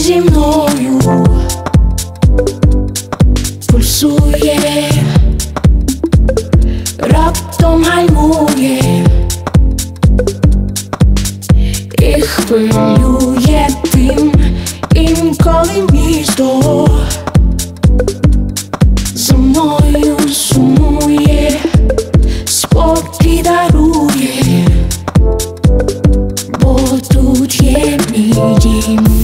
ритмі зі мною пульсує, раптом гальмує і хвилює тим інколи місто за мною сумує, спокій дарує бо тут є мій дім.